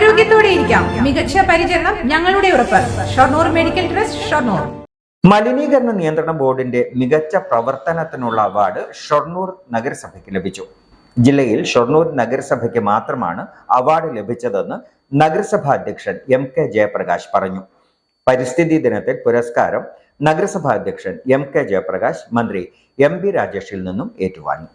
ആരോഗ്യത്തോടെ ഇരിക്കാം. മികച്ച പരിചരണം ഞങ്ങളുടെ ഉറപ്പ്. Shoranur medical trust Shoranur. മലിനീകരണ നിയന്ത്രണ ബോർഡിന്റെ മികച്ച പ്രവർത്തനത്തിനുള്ള അവാർഡ് ഷൊർണൂർ നഗരസഭയ്ക്ക് ലഭിച്ചു. ജില്ലയിൽ ഷൊർണൂർ നഗരസഭയ്ക്ക് മാത്രമാണ് അവാർഡ് ലഭിച്ചതെന്ന് നഗരസഭാ അധ്യക്ഷൻ എം കെ ജയപ്രകാശ് പറഞ്ഞു. പരിസ്ഥിതി ദിനത്തിൽ പുരസ്കാരം നഗരസഭാ അധ്യക്ഷൻ എം കെ ജയപ്രകാശ് മന്ത്രി എം ബി രാജേഷിൽ നിന്നും ഏറ്റുവാങ്ങി.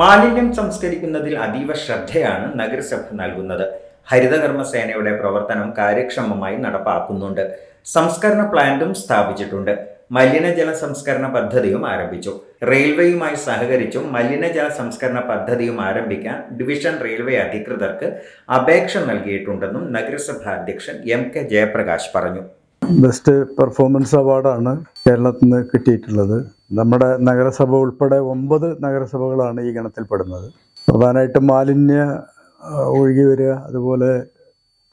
മാലിന്യം സംസ്കരിക്കുന്നതിൽ അതീവ ശ്രദ്ധയാണ് നഗരസഭ നൽകുന്നത്. ഹരിതകർമ്മസേനയുടെ പ്രവർത്തനം കാര്യക്ഷമമായി നടപ്പാക്കുന്നുണ്ട്. സംസ്കരണ പ്ലാന്റും സ്ഥാപിച്ചിട്ടുണ്ട്. മലിനജല സംസ്കരണ പദ്ധതിയും ആരംഭിച്ചു. റെയിൽവേയുമായി സഹകരിച്ചും മലിനജല സംസ്കരണ പദ്ധതിയും ആരംഭിക്കാൻ ഡിവിഷൻ റെയിൽവേ അധികൃതർക്ക് അപേക്ഷ നൽകിയിട്ടുണ്ടെന്നും നഗരസഭാ അധ്യക്ഷൻ എം കെ ജയപ്രകാശ് പറഞ്ഞു. ബെസ്റ്റ് പെർഫോമൻസ് അവാർഡാണ് കേരളത്തിൽ നിന്ന് കിട്ടിയിട്ടുള്ളത്. നമ്മുടെ നഗരസഭ ഉൾപ്പെടെ ഒമ്പത് നഗരസഭകളാണ് ഈ ഗണത്തിൽപ്പെടുന്നത്. പ്രധാനമായിട്ടും മാലിന്യ ഒഴുകി വരിക അതുപോലെ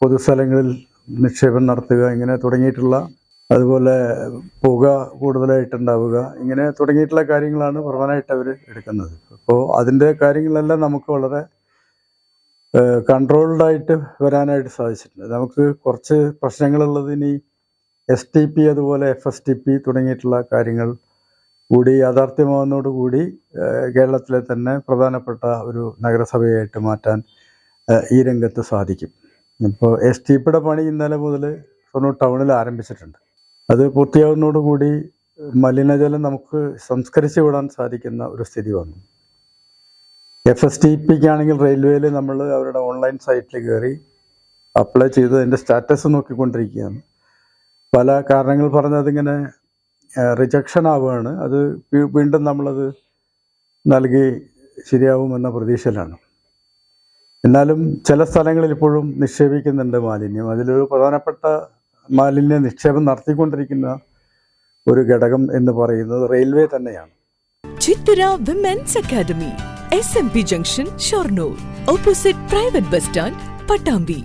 പൊതുസ്ഥലങ്ങളിൽ നിക്ഷേപം നടത്തുക ഇങ്ങനെ തുടങ്ങിയിട്ടുള്ള അതുപോലെ പുക കൂടുതലായിട്ടുണ്ടാവുക ഇങ്ങനെ തുടങ്ങിയിട്ടുള്ള കാര്യങ്ങളാണ് പ്രധാനമായിട്ട് അവർ എടുക്കുന്നത്. അപ്പോൾ അതിന്റെ കാര്യങ്ങളെല്ലാം നമുക്ക് വളരെ കൺട്രോൾഡായിട്ട് വരാനായിട്ട് സാധിച്ചിട്ടുണ്ട്. നമുക്ക് കുറച്ച് പ്രശ്നങ്ങളുള്ളത് ഇനി എസ് ടി പി അതുപോലെ എഫ് എസ് ടി പി തുടങ്ങിയിട്ടുള്ള കാര്യങ്ങൾ കൂടി യാഥാർത്ഥ്യമാവുന്നതോടുകൂടി കേരളത്തിലെ തന്നെ പ്രധാനപ്പെട്ട ഒരു നഗരസഭയായിട്ട് മാറ്റാൻ ഈ രംഗത്ത് സാധിക്കും. ഇപ്പോൾ എസ് ടി പിയുടെ പണി ഇന്നലെ മുതൽ ഷൊർണൂർ ടൗണിൽ ആരംഭിച്ചിട്ടുണ്ട്. അത് പൂർത്തിയാവുന്നതോടുകൂടി മലിനജലം നമുക്ക് സംസ്കരിച്ച് വിടാൻ സാധിക്കുന്ന ഒരു സ്ഥിതി വന്നു. എഫ് എസ് ടി പിക്ക് ആണെങ്കിൽ റെയിൽവേയിൽ നമ്മൾ അവരുടെ ഓൺലൈൻ സൈറ്റിൽ കയറി അപ്ലൈ ചെയ്ത് അതിന്റെ സ്റ്റാറ്റസ് നോക്കിക്കൊണ്ടിരിക്കുകയാണ്. പല കാരണങ്ങൾ പറഞ്ഞതിങ്ങനെ റിജക്ഷൻ ആവുകയാണ്. അത് വീണ്ടും നമ്മളത് നൽകി ശരിയാവുമെന്ന പ്രതീക്ഷയിലാണ്. എന്നാലും ചില സ്ഥലങ്ങളിൽ ഇപ്പോഴും നിക്ഷേപിക്കുന്നുണ്ട് മാലിന്യം. അതിലൊരു പ്രധാനപ്പെട്ട മാലിന്യ നിക്ഷേപം നടത്തിക്കൊണ്ടിരിക്കുന്ന ഒരു ഘടകം എന്ന് പറയുന്നത് റെയിൽവേ തന്നെയാണ്. Women's academy S M P junction Shoranur opposite private bus stand Pattambi